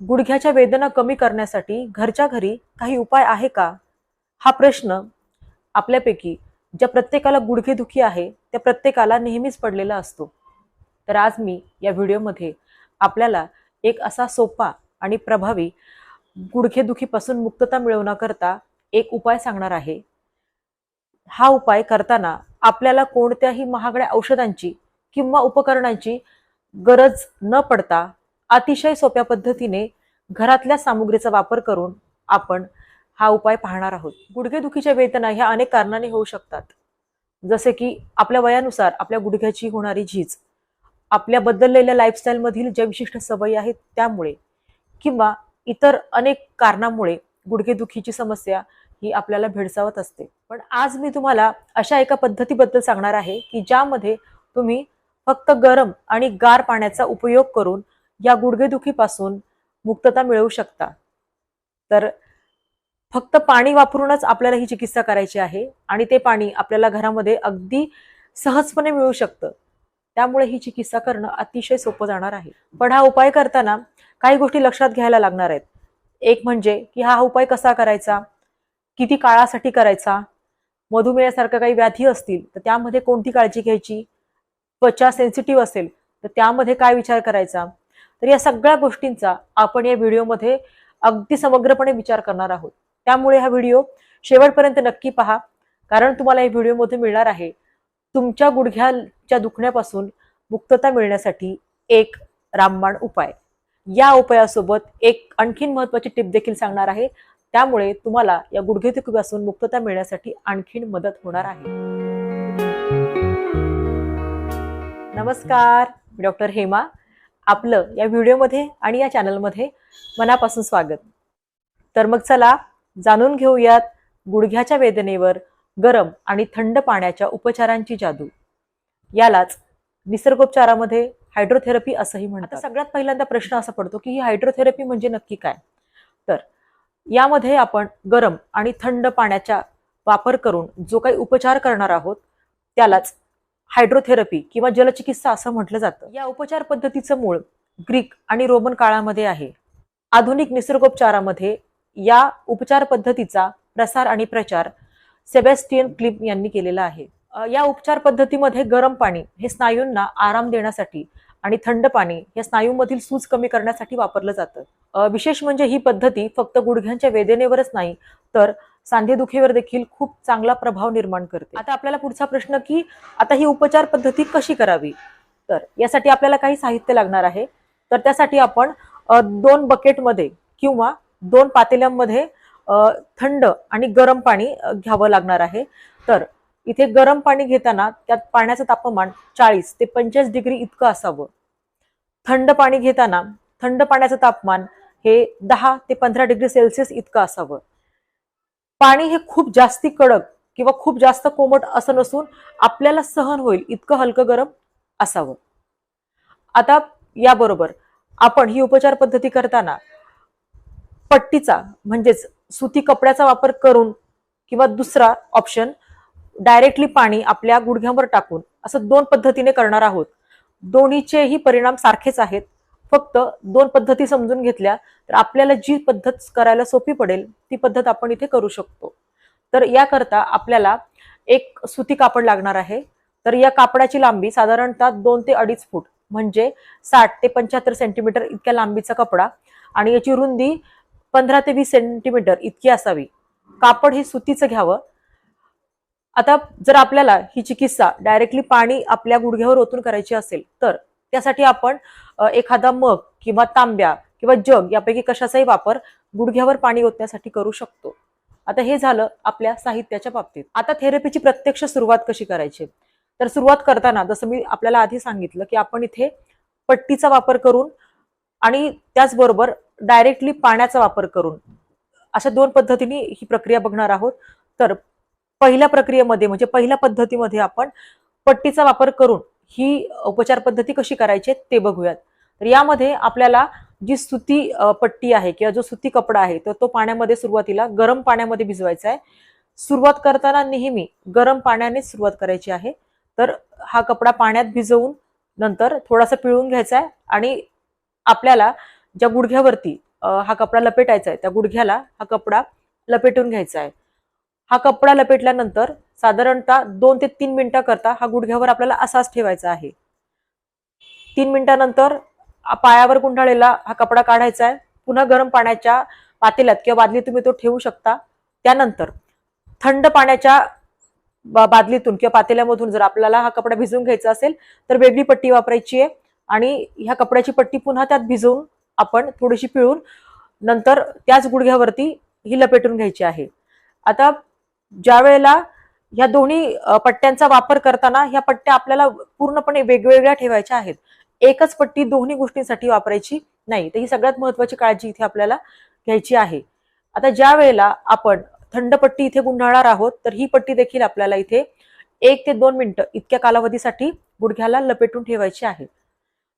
गुडघ्याच्या वेदना कमी करण्यासाठी घरच्या घरी काही उपाय आहे का? हा प्रश्न आपल्यापैकी ज्या प्रत्येकाला गुडघेदुखी आहे त्या प्रत्येकाला नेहमीच पडलेला असतो. तर आज मी या व्हिडिओमध्ये आपल्याला एक असा सोपा आणि प्रभावी गुडघेदुखीपासून मुक्तता मिळवण्याकरता एक उपाय सांगणार आहे. हा उपाय करताना आपल्याला कोणत्याही महागड्या औषधांची किंवा उपकरणांची गरज न पडता अतिशय सोप्या पद्धतीने घरातल्या सामुग्रीचा वापर करून आपण हा उपाय पाहणार आहोत. गुडघेदुखीच्या वेदना ह्या अनेक कारणाने होऊ शकतात. जसे की आपल्या वयानुसार आपल्या गुडघ्याची होणारी झीज आपल्या बदललेल्या लाईफस्टाईलमधील ज्या विशिष्ट सवयी आहेत त्यामुळे किंवा इतर अनेक कारणामुळे गुडघेदुखीची समस्या ही आपल्याला भेडसावत असते. पण आज मी तुम्हाला अशा एका पद्धतीबद्दल सांगणार आहे की ज्यामध्ये तुम्ही फक्त गरम आणि गार पाण्याचा उपयोग करून या गुडघेदुखीपासून मुक्तता मिळवू शकता. तर फक्त पाणी वापरूनच आपल्याला ही चिकित्सा करायची आहे आणि ते पाणी आपल्याला घरामध्ये अगदी सहजपणे मिळू शकतं. त्यामुळे ही चिकित्सा करणं अतिशय सोपं जाणार आहे. पण हा उपाय करताना काही गोष्टी लक्षात घ्यायला लागणार आहेत. एक म्हणजे की हा उपाय कसा करायचा? किती काळासाठी करायचा? मधुमेहासारख्या काही व्याधी असतील तर त्यामध्ये कोणती काळजी घ्यायची? त्वचा सेन्सिटिव्ह असेल तर त्यामध्ये काय विचार करायचा? तर या सगळ्या गोष्टींचा आपण या व्हिडिओमध्ये अगदी समग्रपणे विचार करणार आहोत. त्यामुळे हा व्हिडिओ शेवटपर्यंत नक्की पहा कारण तुम्हाला या व्हिडिओमध्ये मिळणार आहे तुमच्या गुडघ्याच्या दुखण्यापासून मुक्तता मिळण्यासाठी एक रामबाण उपाय. या उपायासोबत एक आणखीन महत्वाची टिप देखील सांगणार आहे. त्यामुळे तुम्हाला या गुडघेदुखीपासून मुक्तता मिळण्यासाठी आणखीन मदत होणार आहे. नमस्कार मी डॉक्टर हेमा. आपलं या व्हिडिओमध्ये आणि या चॅनलमध्ये मनापासून स्वागत. तर मग चला जाणून घेऊयात गुडघ्याच्या वेदनेवर गरम आणि थंड पाण्याच्या उपचारांची जादू. यालाच निसर्गोपचारामध्ये हायड्रोथेरपी असंही म्हणतात. सगळ्यात पहिल्यांदा प्रश्न असा पडतो की ही हायड्रोथेरपी म्हणजे नक्की काय? तर यामध्ये आपण गरम आणि थंड पाण्याचा वापर करून जो काही उपचार करणार आहोत त्यालाच हायड्रोथेरपी किंवा जलचिकित्सा असं म्हटलं जातं. या उपचार पद्धतीचं मूळ ग्रीक आणि रोमन काळामध्ये आहे. आधुनिक निसर्गोपचारामध्ये या उपचार पद्धतीचा प्रसार आणि प्रचार सेबॅस्टियन क्लिप यांनी केलेला आहे. या उपचार पद्धतीमध्ये गरम पाणी हे स्नायूंना आराम देण्यासाठी आणि थंड पाणी हे स्नायूमधील सूज कमी करण्यासाठी वापरलं जातं. विशेष म्हणजे ही पद्धती फक्त गुडघ्यांच्या वेदनेवरच नाही तर सांधेदुखीवर देखील खूप चांगला प्रभाव निर्माण करते. आता आपल्याला पुढचा प्रश्न की आता ही उपचार पद्धती कशी करावी? तर यासाठी आपल्याला काही साहित्य लागणार आहे. तर त्यासाठी आपण दोन बकेटमध्ये किंवा दोन पातेल्यांमध्ये थंड आणि गरम पाणी घ्यावं लागणार आहे. तर इथे गरम पाणी घेताना त्यात पाण्याचं तापमान चाळीस ते पंचेचाळीस डिग्री इतकं असावं. थंड पाणी घेताना थंड पाण्याचं तापमान हे दहा ते पंधरा डिग्री सेल्सिअस इतकं असावं. पाणी हे खूप जास्ती कडक किंवा खूप जास्त कोमट असं नसून आपल्याला सहन होईल इतकं हलकं गरम असावं. आता याबरोबर आपण ही उपचार पद्धती करताना पट्टीचा म्हणजेच सुती कपड्याचा वापर करून किंवा दुसरा ऑप्शन डायरेक्टली पाणी आपल्या गुडघ्यावर टाकून असं दोन पद्धतीने करणार आहोत. दोन्हीचेही परिणाम सारखेच आहेत. फक्त दोन पद्धती समजून घेतल्या तर आपल्याला जी पद्धत करायला सोपी पडेल ती पद्धत आपण इथे करू शकतो. तर याकरता आपल्याला एक सुती कापड लागणार आहे. तर या कापडाची लांबी साधारणतः दोन ते अडीच फूट म्हणजे साठ ते पंच्याहत्तर सेंटीमीटर इतक्या लांबीचा कपडा आणि याची रुंदी पंधरा ते वीस सेंटीमीटर इतकी असावी. कापड हे सुतीचं घ्यावं. आता जर आपल्याला ही चिकित्सा डायरेक्टली पाणी आपल्या गुडघ्यावर ओतून करायची असेल तर त्यासाठी आपण एखादा मग किंवा तांब्या किंवा जग यापैकी कशाचाही वापर गुडघ्यावर पाणी ओतण्यासाठी करू शकतो. आता हे झालं आपल्या साहित्याच्या बाबतीत. आता थेरपीची प्रत्यक्ष सुरुवात कशी करायची? तर सुरुवात करताना जसं मी आपल्याला आधी सांगितलं की आपण इथे पट्टीचा वापर करून आणि त्याचबरोबर डायरेक्टली पाण्याचा वापर करून अशा दोन पद्धतीने ही प्रक्रिया बघणार आहोत. तर पहिल्या प्रक्रियेमध्ये म्हणजे पहिल्या पद्धतीमध्ये आपण पट्टीचा वापर करून ही उपचार पद्धती कशी करायची आहे ते बघूयात. तर यामध्ये आपल्याला जी सुती पट्टी आहे किंवा जो सुती कपडा आहे तर तो पाण्यामध्ये सुरुवातीला गरम पाण्यामध्ये भिजवायचा आहे. सुरुवात करताना नेहमी गरम पाण्यानेच सुरुवात करायची आहे. तर हा कपडा पाण्यात भिजवून नंतर थोडासा पिळून घ्यायचा आहे आणि आपल्याला ज्या गुडघ्यावरती हा कपडा लपेटायचा आहे त्या गुडघ्याला हा कपडा लपेटून घ्यायचा आहे. हा कपडा लपेटल्यानंतर साधारणतः दोन ते तीन मिनिटं करता हा गुडघ्यावर आपल्याला असाच ठेवायचा आहे. तीन मिनिटानंतर पायावर गुंडाळलेला हा कपडा काढायचा आहे. पुन्हा गरम पाण्याच्या पातेल्यात किंवा बादलीत तुम्ही तो ठेवू शकता. त्यानंतर थंड पाण्याच्या बादलीतून किंवा पातेल्यामधून जर आपल्याला हा कपडा भिजवून घ्यायचा असेल तर वेगळी पट्टी वापरायची आहे आणि ह्या कपड्याची पट्टी पुन्हा त्यात भिजवून आपण थोडीशी पिळून नंतर त्याच गुडघ्यावरती ही लपेटून घ्यायची आहे. आता ज्या वेळेला ह्या दोन्ही पट्ट्यांचा वापर करताना ह्या पट्ट्या आपल्याला पूर्णपणे वेगवेगळ्या ठेवायच्या आहेत. एकच पट्टी दोन्ही गोष्टींसाठी वापरायची नाही. तर ही सगळ्यात महत्वाची काळजी इथे आपल्याला घ्यायची आहे. आता ज्या वेळेला आपण थंड पट्टी इथे गुंडाळणार आहोत तर ही पट्टी देखील आपल्याला इथे एक ते दोन मिनिटं इतक्या कालावधीसाठी गुडघ्याला लपेटून ठेवायची आहे.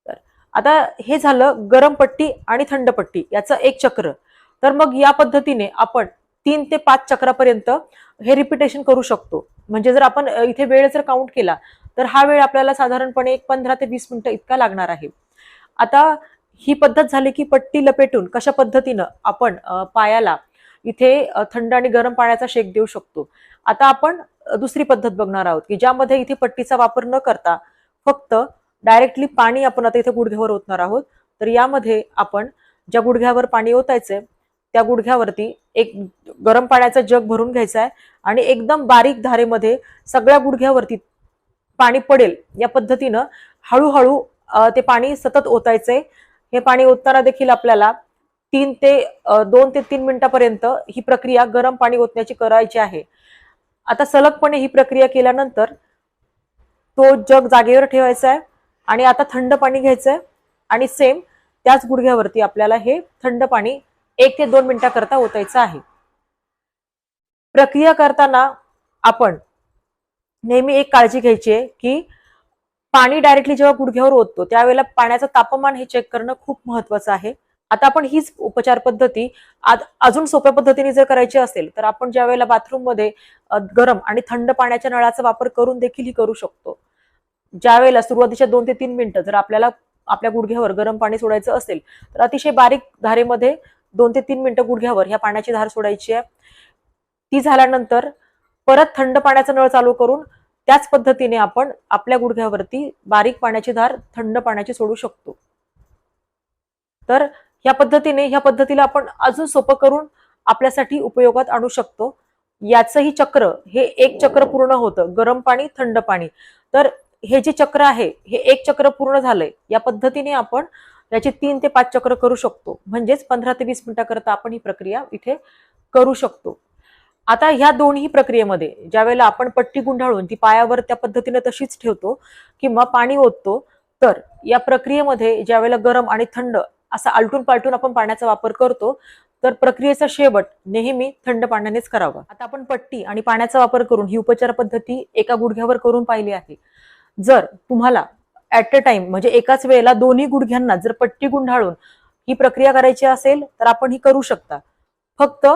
तर आता हे झालं गरम पट्टी आणि थंड पट्टी याचं एक चक्र. तर मग या पद्धतीने आपण तीन ते पाच चक्रापर्यंत हे रिपिटेशन करू शकतो. म्हणजे जर आपण इथे वेळ जर काउंट केला तर हा वेळ आपल्याला साधारणपणे एक पंधरा ते वीस मिनिटं इतका लागणार आहे. आता ही पद्धत झाली की पट्टी लपेटून कशा पद्धतीनं आपण पायाला इथे थंड आणि गरम पाण्याचा शेक देऊ शकतो. आता आपण दुसरी पद्धत बघणार आहोत की ज्यामध्ये इथे पट्टीचा वापर न करता फक्त डायरेक्टली पाणी आपण आता इथे गुडघ्यावर ओतणार आहोत. तर यामध्ये आपण ज्या गुडघ्यावर पाणी ओतायचंय त्या गुडघ्यावरती एक गरम पाण्याचा जग भरून घ्यायचा आहे आणि एकदम बारीक धारेमध्ये सगळ्या गुडघ्यावरती पाणी पडेल या पद्धतीनं हळूहळू ते पाणी सतत ओतायचंय. हे पाणी ओतताना देखील आपल्याला तीन ते दोन ते तीन मिनिटापर्यंत ही प्रक्रिया गरम पाणी ओतण्याची करायची आहे. आता सलगपणे ही प्रक्रिया केल्यानंतर तो जग जागेवर ठेवायचा आहे आणि आता थंड पाणी घ्यायचं आहे आणि सेम त्याच गुडघ्यावरती आपल्याला हे थंड पाणी एक ते दोन मिनिटाकरता ओतायचं आहे. प्रक्रिया करताना आपण नेहमी एक काळजी घ्यायची आहे की पाणी डायरेक्टली जेव्हा गुडघ्यावर ओततो त्यावेळेला पाण्याचं तापमान हे चेक करणं खूप महत्वाचं आहे. आता आपण हीच उपचार पद्धती अजून सोप्या पद्धतीने जर करायची असेल तर आपण ज्या वेळेला बाथरूममध्ये गरम आणि थंड पाण्याच्या नळाचा वापर करून देखील ही करू शकतो. ज्या वेळेला सुरुवातीच्या दोन ते तीन मिनिटं जर आपल्याला आपल्या गुडघ्यावर गरम पाणी सोडायचं असेल तर अतिशय बारीक धारेमध्ये दोन ते तीन मिनिटं गुडघ्यावर ह्या पाण्याची धार सोडायची आहे. ती झाल्यानंतर परत थंड पाण्याचा नळ चालू करून त्याच पद्धतीने आपण आपल्या गुडघ्यावरती बारीक पाण्याची धार थंड पाण्याची सोडू शकतो. तर ह्या पद्धतीने ह्या पद्धतीला आपण अजून सोपं करून आपल्यासाठी उपयोगात आणू शकतो. याचंही चक्र हे एक चक्र पूर्ण होतं. गरम पाणी थंड पाणी. तर हे जे चक्र आहे हे एक चक्र पूर्ण झालंय. या पद्धतीने आपण याचे तीन ते पाच चक्र करू शकतो. म्हणजेच पंधरा ते वीस मिनिटाकरता आपण ही प्रक्रिया इथे करू शकतो. आता ह्या दोन्ही प्रक्रियेमध्ये ज्या वेळेला आपण पट्टी गुंडाळून ती पायावर त्या पद्धतीने तशीच ठेवतो किंवा पाणी ओततो तर या प्रक्रियेमध्ये ज्यावेळेला गरम आणि थंड असा आलटून पालटून आपण पाण्याचा वापर करतो तर प्रक्रियेचा शेवट नेहमी थंड पाण्यानेच करावा. आता आपण पट्टी आणि पाण्याचा वापर करून ही उपचार पद्धती एका गुडघ्यावर करून पाहिली आहे. जर तुम्हाला ऍट अ टाइम म्हणजे एकाच वेळेला दोन्ही गुडघ्यांना जर पट्टी गुंडाळून ही प्रक्रिया करायची असेल तर आपण ही करू शकता. फक्त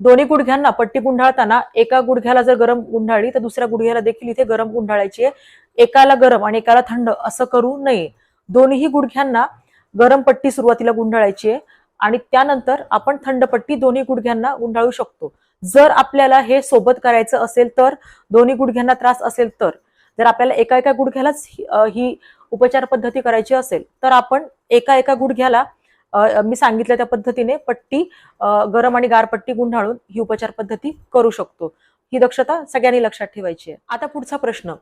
दोन्ही गुडघ्यांना पट्टी गुंडाळताना एका गुडघ्याला जर गरम गुंढाळली तर दुसऱ्या गुडघ्याला देखील इथे गरम गुंढाळायची आहे. एकाला गरम आणि एकाला थंड असं करू नये. दोन्ही गुडघ्यांना गरम पट्टी सुरुवातीला गुंडाळायची आहे आणि त्यानंतर आपण थंड पट्टी दोन्ही गुडघ्यांना गुंडाळू शकतो. जर आपल्याला हे सोबत करायचं असेल तर दोन्ही गुडघ्यांना त्रास असेल तर जर आपल्याला एका एका गुडघ्यालाच ही उपचार पद्धती करायची असेल तर आपण एका एका गुडघ्याला मी सांगितलं त्या पद्धतीने पट्टी गरम आणि गार पट्टी गुंडाळून ही उपचार पद्धती करू शकतो. ही दक्षता सगळ्यांनी लक्षात ठेवायची आहे. आता पुढचा प्रश्न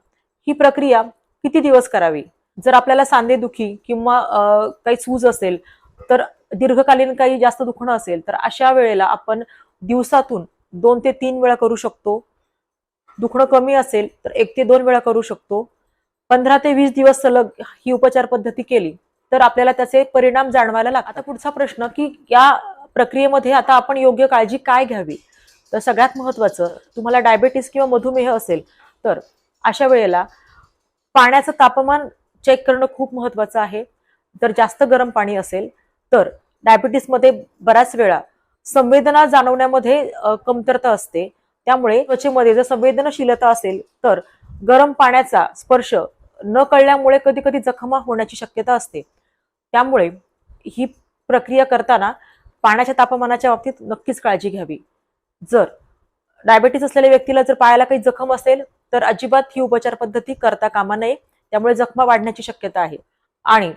ही प्रक्रिया किती दिवस करावी? जर आपल्याला सांधेदुखी किंवा काही सूज असेल तर दीर्घकालीन काही जास्त दुखणं असेल तर अशा वेळेला आपण दिवसातून दोन ते तीन वेळा करू शकतो. दुखणं कमी असेल तर एक ते दोन वेळा करू शकतो. पंधरा ते वीस दिवस सलग ही उपचार पद्धती केली तर आपल्याला त्याचे परिणाम जाणवायला लागतात. आता पुढचा प्रश्न की या प्रक्रियेमध्ये आता आपण योग्य काळजी काय घ्यावी? तर सगळ्यात महत्वाचं तुम्हाला डायबेटीस किंवा मधुमेह असेल तर अशा वेळेला पाण्याचं तापमान चेक करणं खूप महत्वाचं आहे. जर जास्त गरम पाणी असेल तर डायबिटीसमध्ये बऱ्याच वेळा संवेदना जाणवण्यामध्ये कमतरता असते. त्यामुळे त्वचेमध्ये जर संवेदनशीलता असेल तर गरम पाण्याचा स्पर्श न कळल्यामुळे कधी कधी जखमा होण्याची शक्यता असते. त्यामुळे ही प्रक्रिया करताना पाण्याच्या तापमानाच्या बाबतीत नक्कीच काळजी घ्यावी. जर डायबेटीस असलेल्या व्यक्तीला जर पायाला काही जखम असेल तर अजिबात ही उपचार पद्धती करता कामा नये. त्यामुळे जखमा वाढण्याची शक्यता आहे. आणि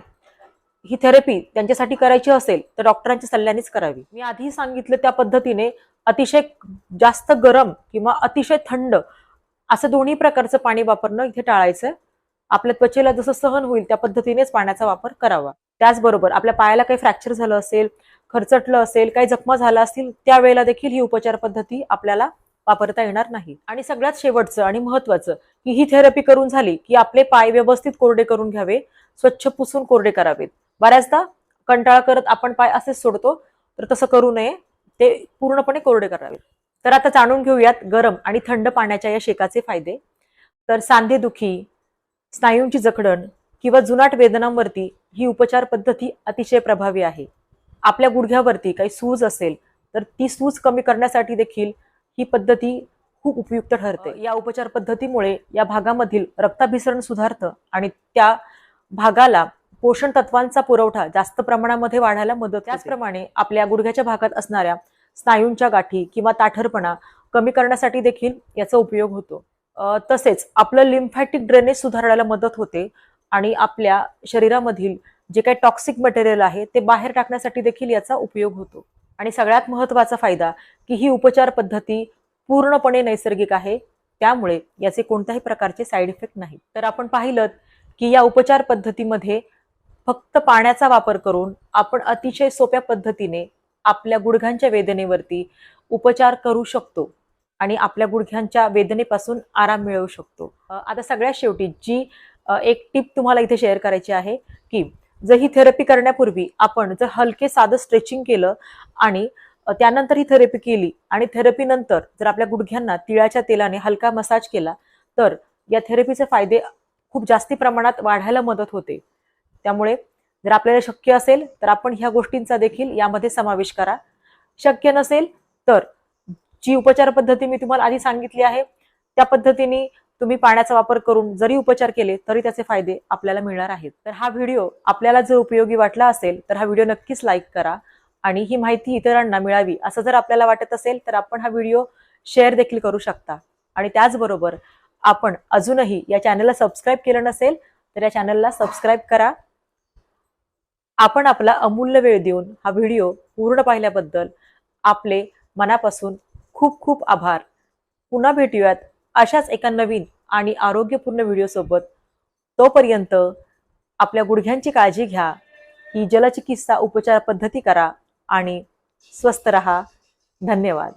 ही थेरपी त्यांच्यासाठी करायची असेल तर डॉक्टरांच्या सल्ल्यानेच करावी. मी आधी सांगितलं त्या पद्धतीने अतिशय जास्त गरम किंवा अतिशय थंड असं दोन्ही प्रकारचं पाणी वापरणं इथे टाळायचं. आपल्या त्वचेला जसं सहन होईल त्या पद्धतीनेच पाण्याचा वापर करावा. त्याचबरोबर आपल्या पायाला काही फ्रॅक्चर झालं असेल खरचटलं असेल काही जखमा झाल्या असतील त्यावेळेला देखील ही उपचार पद्धती आपल्याला वापरता येणार नाही. आणि सगळ्यात शेवटचं आणि महत्वाचं की ही थेरपी करून झाली की आपले पाय व्यवस्थित कोरडे करून घ्यावे स्वच्छ पुसून कोरडे करावेत. बऱ्याचदा कंटाळा करत आपण पाय असेच सोडतो तर तसं करू नये ते पूर्णपणे कोरडे करावेत तर आता जाणून घेऊयात गरम आणि थंड पाण्याच्या या शेकाचे फायदे. तर सांधेदुखी स्नायूंची जखडण किंवा जुनाट वेदनांवरती ही उपचार पद्धती अतिशय प्रभावी आहे. आपल्या गुडघ्यावरती काही सूज असेल तर ती सूज कमी करण्यासाठी देखील ही पद्धती खूप उपयुक्त ठरते. या उपचार पद्धतीमुळे या भागामधील रक्ताभिसरण सुधारतं आणि त्या भागाला पोषण तत्वांचा पुरवठा जास्त प्रमाणामध्ये वाढायला मदत. त्याचप्रमाणे आपल्या गुडघ्याच्या भागात असणाऱ्या स्नायूंच्या गाठी किंवा ताठरपणा कमी करण्यासाठी देखील याचा उपयोग होतो. तसेच आपलं लिम्फॅटिक ड्रेनेज सुधारण्याला मदत होते आणि आपल्या शरीरामधील जे काही टॉक्सिक मटेरियल आहे ते बाहेर टाकण्यासाठी देखील याचा उपयोग होतो. आणि सगळ्यात महत्त्वाचा फायदा की ही उपचार पद्धती पूर्णपणे नैसर्गिक आहे त्यामुळे याचे कोणत्याही प्रकारचे साईड इफेक्ट नाही. तर आपण पाहिलं की या उपचार पद्धतीमध्ये फक्त पाण्याचा वापर करून आपण अतिशय सोप्या पद्धतीने आपल्या गुडघ्यांच्या वेदनेवरती उपचार करू शकतो. आणि आपल्या गुडघ्यांच्या वेदनेपासून आराम मिळवू शकतो. आता सगळ्यात शेवटी जी एक टिप तुम्हाला इथे शेअर करायची आहे की जर ही थेरपी करण्यापूर्वी आपण जर हलके साधं स्ट्रेचिंग केलं आणि त्यानंतर ही थेरपी केली आणि थेरपी नंतर जर आपल्या गुडघ्यांना तिळाच्या तेलाने हलका मसाज केला तर या थेरपीचे फायदे खूप जास्ती प्रमाणात वाढायला मदत होते. त्यामुळे जर आपल्याला शक्य असेल तर आपण ह्या गोष्टींचा देखील यामध्ये समावेश करा. शक्य नसेल तर जी उपचार पद्धती मी तुम्हाला आधी सांगितली आहे त्या पद्धतीने तुम्ही पाण्याचा वापर करून जरी उपचार केले तरी त्याचे फायदे आपल्याला मिळणार आहेत. तर हा व्हिडिओ आपल्याला जर उपयोगी वाटला असेल तर हा व्हिडिओ नक्कीच लाईक करा आणि ही माहिती इतरांना मिळावी असं जर आपल्याला वाटत असेल तर आपण हा व्हिडिओ शेअर देखील करू शकता. आणि त्याचबरोबर आपण अजूनही या चॅनलला सबस्क्राईब केलं नसेल तर या चॅनलला सबस्क्राईब करा. आपण आपला अमूल्य वेळ देऊन हा व्हिडिओ पूर्ण पाहिल्याबद्दल आपले मनापासून खूप खूप आभार. पुन्हा भेटूयात अशाच एका नवीन आणि आरोग्यपूर्ण व्हिडिओसोबत तोपर्यंत आपल्या गुडघ्यांची काळजी घ्या ही जलचिकित्सा उपचार पद्धती करा आणि स्वस्थ रहा. धन्यवाद.